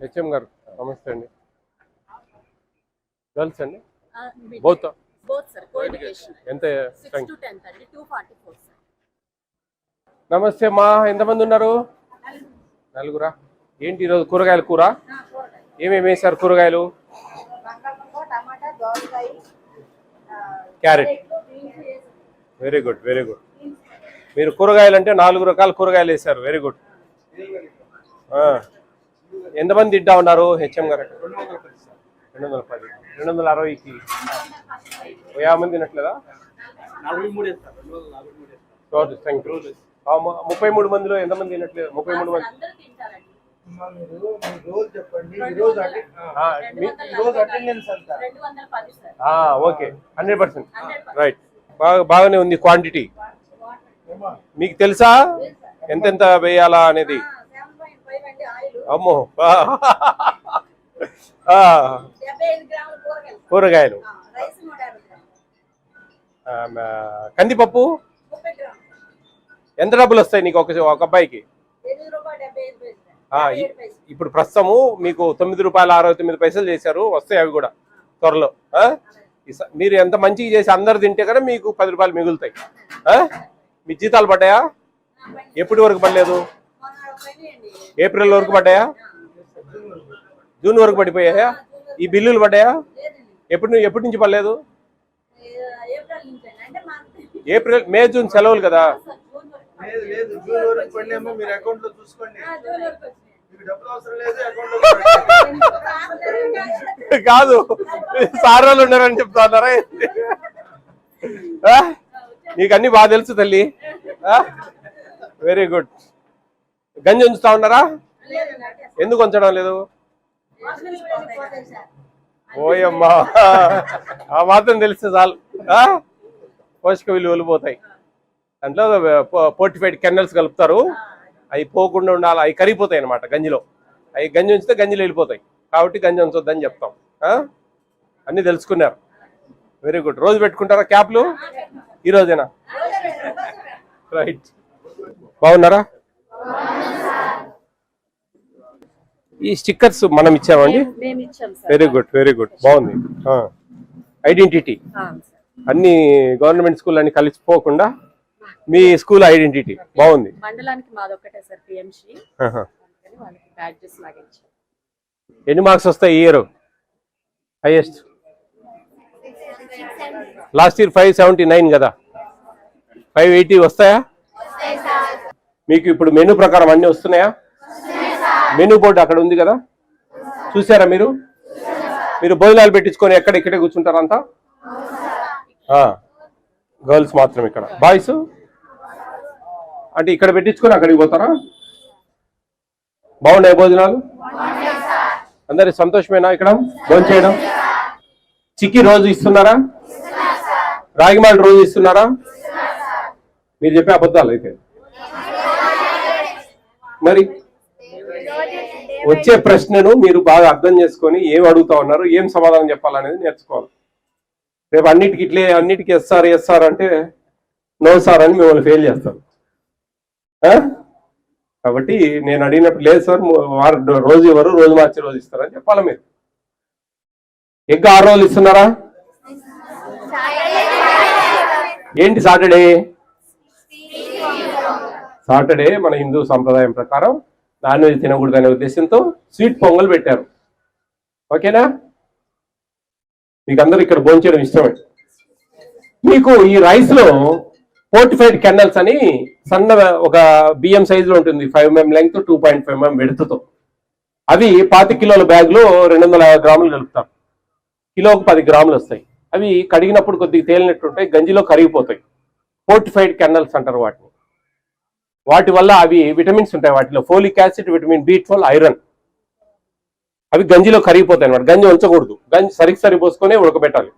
HM గారు నమస్తే అండి. గర్ల్స్ అండి? బౌత్ ఎంత? నమస్తే మా ఎంతమంది ఉన్నారు? నలుగురా? ఏంటి ఈరోజు కూరగాయల కూర? ఏమేమి వేశారు కూరగాయలు? Carrot. Very good very good మీరు కూరగాయలు అంటే నాలుగు రకాల కూరగాయలు వేశారు. వెరీ గుడ్ ఎంతమంది తింటా ఉన్నారు హెచ్ఎం గారు? రెండు వందల పది. రెండు వందల అరవైకి. యాభై మంది తినట్లేదా? రోజు థ్యాంక్ యూ ముప్పై మూడు మందిలో ఎంతమంది తినట్లేదు? ముప్పై మూడు మంది. ఓకే. Hundred percent. రైట్ బాగా బాగానే ఉంది క్వాంటిటీ? మీకు తెలుసా? ఎంతెంత వేయాలా అనేది? అమ్మో. కూరగాయలు కందిపప్పు? ఎంత డబ్బులు వస్తాయి నీకు ఒక ఒక అబ్బాయికి? ఇప్పుడు ప్రస్తుతము మీకు తొమ్మిది రూపాయల అరవై తొమ్మిది పైసలు చేశారు వస్తాయి అవి కూడా త్వరలో. మీరు ఎంత మంచిగా చేసి అందరు తింటే కదా మీకు పది రూపాయలు మిగులుతాయి. ఆ? మీ జీతాలు పడ్డాయా? ఎప్పటి వరకు పడలేదు? ఏప్రిల్ వరకు పడ్డాయా? జూన్ వరకు పడిపోయాయా? ఈ బిల్లులు పడ్డాయా? ఎప్పుడు ఎప్పటి నుంచి పడలేదు? ఏప్రిల్ మే జూన్ సెలవులు కదా? కాదు. సార్ వాళ్ళు ఉన్నారని చెప్తా ఉన్నారా నీకు అన్ని బాగా తెలుసు తల్లి. వెరీ గుడ్ గంజి ఉంచుతా ఉన్నారా? ఎందుకు ఉంచడం లేదు? ఓయమ్మా. ఆ మాత్రం తెలిస్తే చాలు? పోషక విలువలు పోతాయి. దాంట్లో పోర్టిఫైడ్ కెన్నల్స్ కలుపుతారు. అవి పోకుండా ఉండాలి. అవి కరిగిపోతాయి అనమాట గంజిలో. అవి గంజి ఉంచితే గంజిలో వెళ్ళిపోతాయి. కాబట్టి గంజి ఉంచొద్దని చెప్తాం? అన్నీ తెలుసుకున్నారు. వెరీ గుడ్ రోజు పెట్టుకుంటారా క్యాప్లు? ఈ రోజేనా? రైట్ బాగున్నారా? ఈ స్టిక్కర్స్ మనం ఇచ్చామండి? వెరీ గుడ్ వెరీ గుడ్ బాగుంది. ఐడెంటిటీ అన్ని గవర్నమెంట్ స్కూల్ అన్ని కలిసిపోకుండా మీ స్కూల్ ఐడెంటిటీ బాగుంది. ఎన్ని మార్క్స్ వస్తాయి year? Highest last year five seventy nine కదా. ఫైవ్ ఎయిటీ వస్తాయా? మీకు ఇప్పుడు మెనూ ప్రకారం అన్ని వస్తున్నాయా? మెనూ బోర్డు అక్కడ ఉంది కదా? చూసారా మీరు? మీరు భోజనాలు పెట్టించుకొని ఎక్కడ ఇక్కడే కూర్చుంటారంతా గర్ల్స్ మాత్రం ఇక్కడ. బాయ్స్ అంటే ఇక్కడ పెట్టించుకొని అక్కడికి పోతారా? బాగున్నాయి భోజనాలు? అందరి సంతోషమేనా ఇక్కడ? భోజనం చేయడం చిక్కి రోజు ఇస్తున్నారా? రాగిమాల రోజు ఇస్తున్నారా? మీరు చెప్పే అబద్ధాలు అయితే. మరి వచ్చే ప్రశ్నను మీరు బాగా అర్థం చేసుకొని ఏం అడుగుతా ఉన్నారు ఏం సమాధానం చెప్పాలనేది నేర్చుకోవాలి. రేపు అన్నిటికి ఇట్లే అన్నిటికీ ఎస్ఆర్ ఎస్ఆర్ అంటే నో సార్ అని మిమ్మల్ని ఫెయిల్ చేస్తాం? కాబట్టి నేను అడిగినప్పుడు లేదు సార్ వారు రోజు ఇవ్వరు రోజు మార్చి రోజు ఇస్తారని చెప్పాలి మీరు. ఎగ్ ఆరు రోజులు ఇస్తున్నారా? ఏంటి సాటర్డే? సాటర్డే మన హిందూ సంప్రదాయం ప్రకారం నాన్ వెజ్ తినకూడదు అనే ఉద్దేశంతో స్వీట్ పొంగల్ పెట్టారు. ఓకేనా? మీకు అందరూ ఇక్కడ భోంచేయడం ఇష్టమే. మీకు ఈ రైస్లో ఫోర్టిఫైడ్ కెన్నల్స్ అని సన్న ఒక బియ్యం సైజ్లో ఉంటుంది. Five mm length two point five mm వెడతతో అవి పాతి కిలోల బ్యాగ్లో రెండు వందల గ్రాములు కలుపుతాం కిలోకు పది గ్రాములు వస్తాయి. అవి కడిగినప్పుడు కొద్దిగా తేలినట్టు ఉంటాయి గంజిలో కరిగిపోతాయి. ఫోర్టిఫైడ్ కెన్నల్స్ అంటారు వాటిని. వాటి వల్ల అవి విటమిన్స్ ఉంటాయి. వాటిలో folic acid vitamin B iron. అవి గంజిలో కరిగిపోతాయి అనమాట గంజి ఉంచకూడదు గంజి సరికి సరి పోసుకొని ఉడకబెట్టాలి.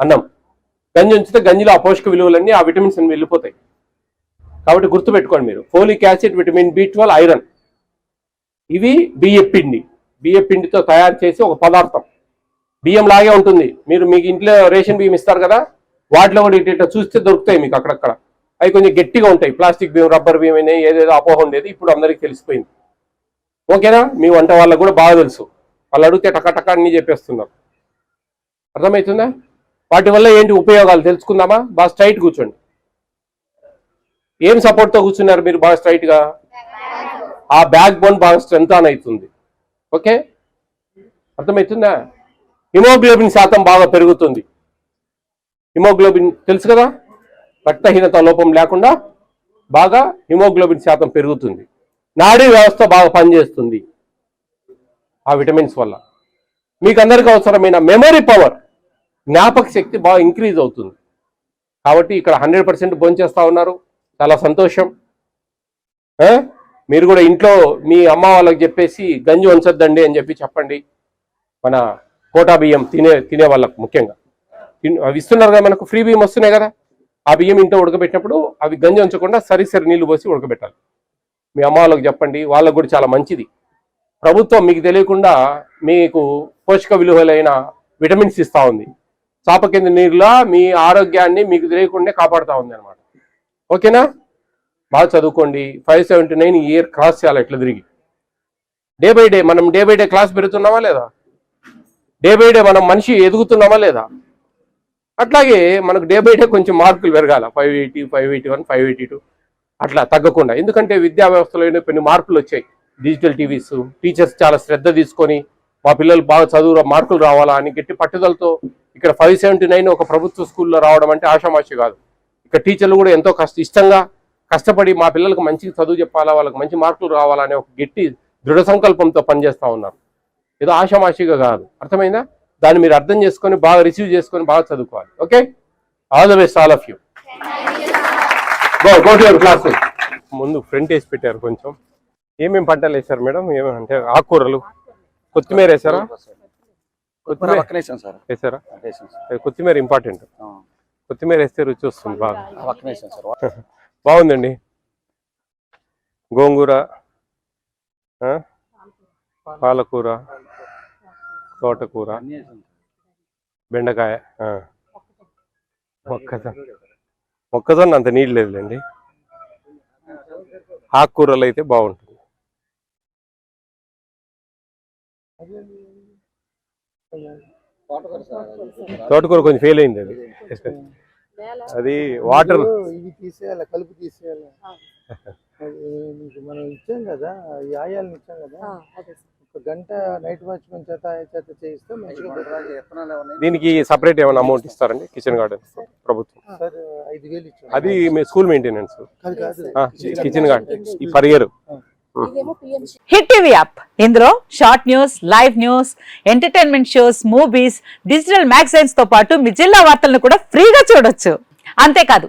అన్నం. గంజి ఉంచితే గంజిలో ఆ పోషక విలువలన్నీ ఆ విటమిన్స్ అన్ని వెళ్ళిపోతాయి. కాబట్టి గుర్తుపెట్టుకోండి మీరు. Folic acid vitamin B iron. ఇవి బియ్యం పిండి. బియ్య పిండితో తయారు చేసి ఒక పదార్థం. బియ్యం లాగే ఉంటుంది. మీరు మీకు ఇంట్లో రేషన్ బియ్యం ఇస్తారు కదా? వాటిలో కూడా ఇటు ఇటు చూస్తే దొరుకుతాయి మీకు అక్కడక్కడ. అవి కొంచెం గట్టిగా ఉంటాయి. ప్లాస్టిక్ బియ్యం రబ్బర్ బియ్యం అని ఏదేదో అపోహ ఉండేది. ఇప్పుడు అందరికీ తెలిసిపోయింది. ఓకేనా? మీ వంట వాళ్ళకు కూడా బాగా తెలుసు. వాళ్ళు అడిగితే టకాటకా అన్నీ చెప్పేస్తున్నారు. అర్థమవుతుందా? వాటి వల్ల ఏంటి ఉపయోగాలు తెలుసుకుందామా? బాగా స్ట్రైట్ కూర్చోండి. ఏం సపోర్ట్తో కూర్చున్నారు మీరు బాగా స్ట్రైట్గా? ఆ బ్యాక్ బోన్ బాగా స్ట్రెంత్ ఆన్ అవుతుంది. ఓకే? అర్థమవుతుందా? హిమోగ్లోబిన్ శాతం బాగా పెరుగుతుంది. హిమోగ్లోబిన్ తెలుసు కదా? రక్తహీనత లోపం లేకుండా బాగా హిమోగ్లోబిన్ శాతం పెరుగుతుంది. నాడీ వ్యవస్థ బాగా పనిచేస్తుంది. ఆ విటమిన్స్ వల్ల. మీకు అందరికీ అవసరమైన మెమరీ పవర్ జ్ఞాపక శక్తి బాగా ఇంక్రీజ్ అవుతుంది. కాబట్టి ఇక్కడ హండ్రెడ్ పర్సెంట్ భోంచేస్తూ ఉన్నారు. చాలా సంతోషం. మీరు కూడా ఇంట్లో మీ అమ్మ వాళ్ళకి చెప్పేసి గంజి ఉంచొద్దండి అని చెప్పి చెప్పండి. మన కోటా బియ్యం తినే తినే వాళ్ళకు ముఖ్యంగా. తిన్- అవి ఇస్తున్నారు కదా మనకు ఫ్రీ బియ్యం వస్తున్నాయి కదా? ఆ బియ్యం ఇంట్లో ఉడకబెట్టినప్పుడు అవి గంజి ఉంచకుండా సరి సరి నీళ్ళు పోసి ఉడకబెట్టాలి. మీ అమ్మ వాళ్ళకి చెప్పండి వాళ్ళకు కూడా చాలా మంచిది. ప్రభుత్వం మీకు తెలియకుండా మీకు పోషక విలువలైన విటమిన్స్ ఇస్తూ ఉంది. చాప కింద నీరులా మీ ఆరోగ్యాన్ని మీకు తెలియకుండా కాపాడుతూ ఉంది అనమాట ఓకేనా? బాగా చదువుకోండి. Five seventy nine year cross చేయాలి ఎట్లా తిరిగి. డే బై డే మనం డే బై డే క్లాస్ పెడుతున్నామా లేదా? డే బై డే మనం మనిషి ఎదుగుతున్నామా లేదా? అట్లాగే మనకు డే బై డే కొంచెం మార్కులు పెరగాల. Five eighty five eighty one five eighty two అట్లా తగ్గకుండా. ఎందుకంటే విద్యా వ్యవస్థలో కొన్ని మార్పులు వచ్చాయి. డిజిటల్ టీవీస్ టీచర్స్ చాలా శ్రద్ధ తీసుకొని మా పిల్లలు బాగా చదువు మార్కులు రావాలా అని గట్టి పట్టుదలతో ఇక్కడ ఫైవ్ సెవెంటీ నైన్ ఒక ప్రభుత్వ స్కూల్లో రావడం అంటే ఆషామాషి కాదు. ఇక్కడ టీచర్లు కూడా ఎంతో కష్ట ఇష్టంగా కష్టపడి మా పిల్లలకు మంచి చదువు చెప్పాలా వాళ్ళకి మంచి మార్కులు రావాలనే ఒక గట్టి దృఢ సంకల్పంతో పనిచేస్తూ ఉన్నారు. ఏదో ఆషామాషిగా కాదు. అర్థమైందా? దాన్ని మీరు అర్థం చేసుకొని బాగా రిసీవ్ చేసుకొని బాగా చదువుకోవాలి. Okay all the best all of you go go to your class ముందు ఫ్రంట్ వేసి పెట్టారు కొంచెం. ఏమేమి పంటలు వేశారు మేడం? ఏమేమి అంటే ఆకుకూరలు. కొత్తిమీర వేసారా కొత్తిమీర వేసారా కొత్తిమీర ఇంపార్టెంట్ కొత్తిమీర వేస్తే రుచి వస్తుంది బాగా. బాగుందండి. గోంగూర? పాలకూర. తోటకూర. బెండకాయ. మొక్కజొన్న. మొక్కజొన్న అంత నీళ్ళు లేదులేండి. ఆకుకూరలు అయితే బాగుంటుంది. తోటకూర కొంచెం ఫెయిల్ అయింది అది. అది వాటర్ ఇవి తీసేయాలి కలుపు తీసేయాలి. అది మీకు మనం ఇచ్చాం కదా ఈ ఆయాలను ఇచ్చాం కదా. గంట నైట్ వాచ్మెన్ చేత చేత చేయిస్తే మంచిగా దీనికి సపరేట్ ఏమైనా అమౌంట్ ఇస్తారండి? కిచెన్ గార్డెన్ ప్రభుత్వం. ఐదు వేలు అది మీ స్కూల్ మెయింటెనెన్స్ కాదు కాదు. కిచెన్ గార్డెన్ ఈ పర్ ఇయర్ ఇదేమో పిఎంసి హిట్ టీవీ యాప్ ఇందులో short news live news entertainment shows movies digital మ్యాగజైన్స్తో పాటు మీ జిల్లా వార్తలను కూడా ఫ్రీగా చూడొచ్చు. అంతేకాదు